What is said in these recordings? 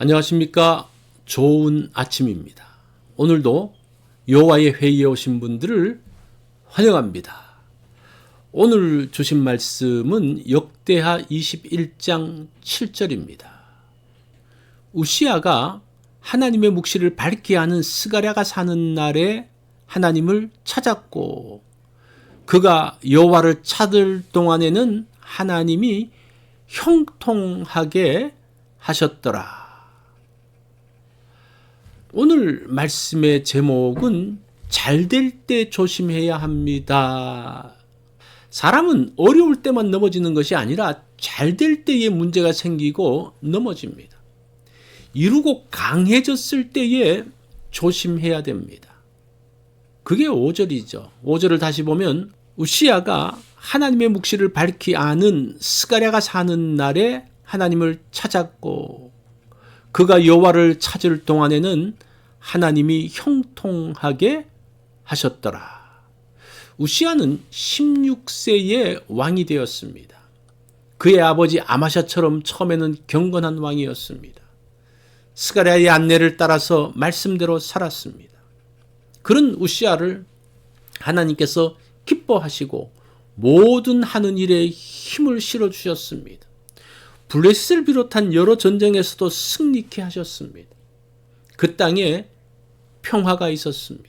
안녕하십니까? 좋은 아침입니다. 오늘도 여호와의 회의에 오신 분들을 환영합니다. 오늘 주신 말씀은 역대하 21장 7절입니다. 우시아가 하나님의 묵시를 밝게 하는 스가랴가 사는 날에 하나님을 찾았고 그가 여호와를 찾을 동안에는 하나님이 형통하게 하셨더라. 오늘 말씀의 제목은 잘 될 때 조심해야 합니다. 사람은 어려울 때만 넘어지는 것이 아니라 잘 될 때에 문제가 생기고 넘어집니다. 이루고 강해졌을 때에 조심해야 됩니다. 그게 5절이죠. 5절을 다시 보면 우시아가 하나님의 묵시를 밝히 아는 스가랴가 사는 날에 하나님을 찾았고 그가 여호와를 찾을 동안에는 하나님이 형통하게 하셨더라. 우시아는 16세에 왕이 되었습니다. 그의 아버지 아마샤처럼 처음에는 경건한 왕이었습니다. 스가랴의 안내를 따라서 말씀대로 살았습니다. 그런 우시아를 하나님께서 기뻐하시고 모든 하는 일에 힘을 실어 주셨습니다. 블레셋을 비롯한 여러 전쟁에서도 승리케 하셨습니다. 그 땅에 평화가 있었습니다.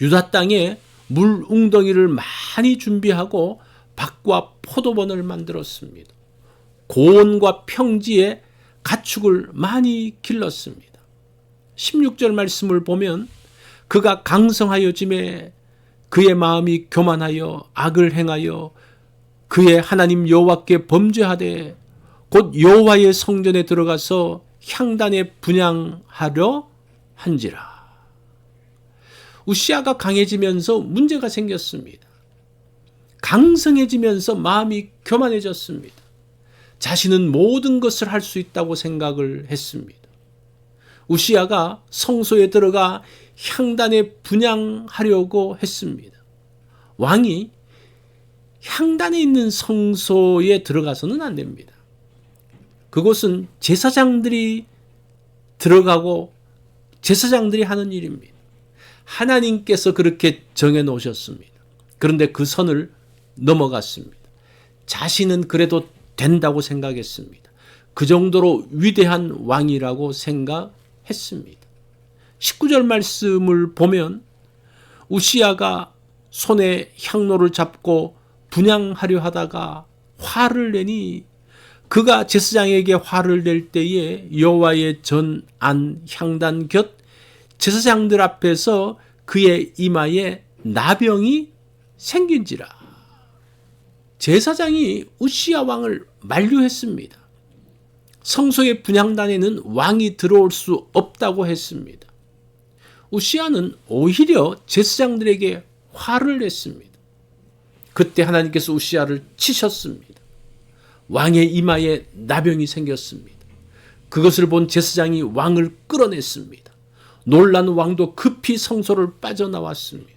유다 땅에 물 웅덩이를 많이 준비하고 밭과 포도원을 만들었습니다. 고원과 평지에 가축을 많이 길렀습니다. 16절 말씀을 보면 그가 강성하여 짐에 그의 마음이 교만하여 악을 행하여 그의 하나님 여호와께 범죄하되 곧 여호와의 성전에 들어가서 향단에 분양하려 한지라. 우시아가 강해지면서 문제가 생겼습니다. 강성해지면서 마음이 교만해졌습니다. 자신은 모든 것을 할 수 있다고 생각을 했습니다. 우시아가 성소에 들어가 향단에 분양하려고 했습니다. 왕이 향단에 있는 성소에 들어가서는 안 됩니다. 그곳은 제사장들이 들어가고 제사장들이 하는 일입니다. 하나님께서 그렇게 정해 놓으셨습니다. 그런데 그 선을 넘어갔습니다. 자신은 그래도 된다고 생각했습니다. 그 정도로 위대한 왕이라고 생각했습니다. 19절 말씀을 보면 우시아가 손에 향로를 잡고 분양하려 하다가 화를 내니 그가 제사장에게 화를 낼 때에 여호와의 전 안 향단 곁 제사장들 앞에서 그의 이마에 나병이 생긴지라. 제사장이 우시아 왕을 만류했습니다. 성소의 분향단에는 왕이 들어올 수 없다고 했습니다. 우시아는 오히려 제사장들에게 화를 냈습니다. 그때 하나님께서 우시아를 치셨습니다. 왕의 이마에 나병이 생겼습니다. 그것을 본 제사장이 왕을 끌어냈습니다. 놀란 왕도 급히 성소를 빠져나왔습니다.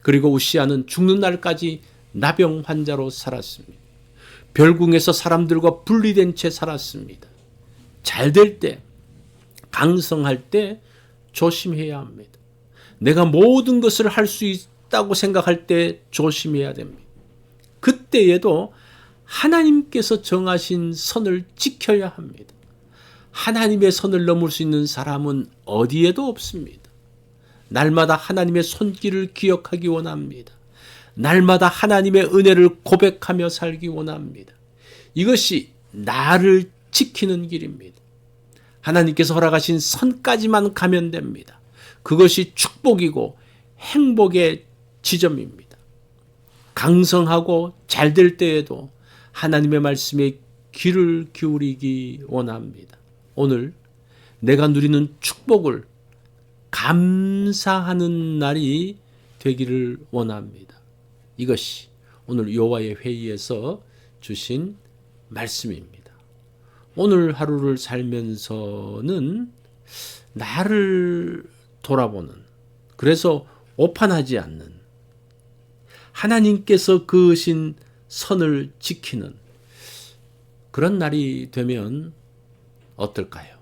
그리고 우시아는 죽는 날까지 나병 환자로 살았습니다. 별궁에서 사람들과 분리된 채 살았습니다. 잘 될 때, 강성할 때 조심해야 합니다. 내가 모든 것을 할 수 있다고 생각할 때 조심해야 됩니다. 그때에도 하나님께서 정하신 선을 지켜야 합니다. 하나님의 선을 넘을 수 있는 사람은 어디에도 없습니다. 날마다 하나님의 손길을 기억하기 원합니다. 날마다 하나님의 은혜를 고백하며 살기 원합니다. 이것이 나를 지키는 길입니다. 하나님께서 허락하신 선까지만 가면 됩니다. 그것이 축복이고 행복의 지점입니다. 강성하고 잘 될 때에도 하나님의 말씀에 귀를 기울이기 원합니다. 오늘 내가 누리는 축복을 감사하는 날이 되기를 원합니다. 이것이 오늘 여호와의 회의에서 주신 말씀입니다. 오늘 하루를 살면서는 나를 돌아보는 그래서 오판하지 않는 하나님께서 그으신 선을 지키는 그런 날이 되면 어떨까요?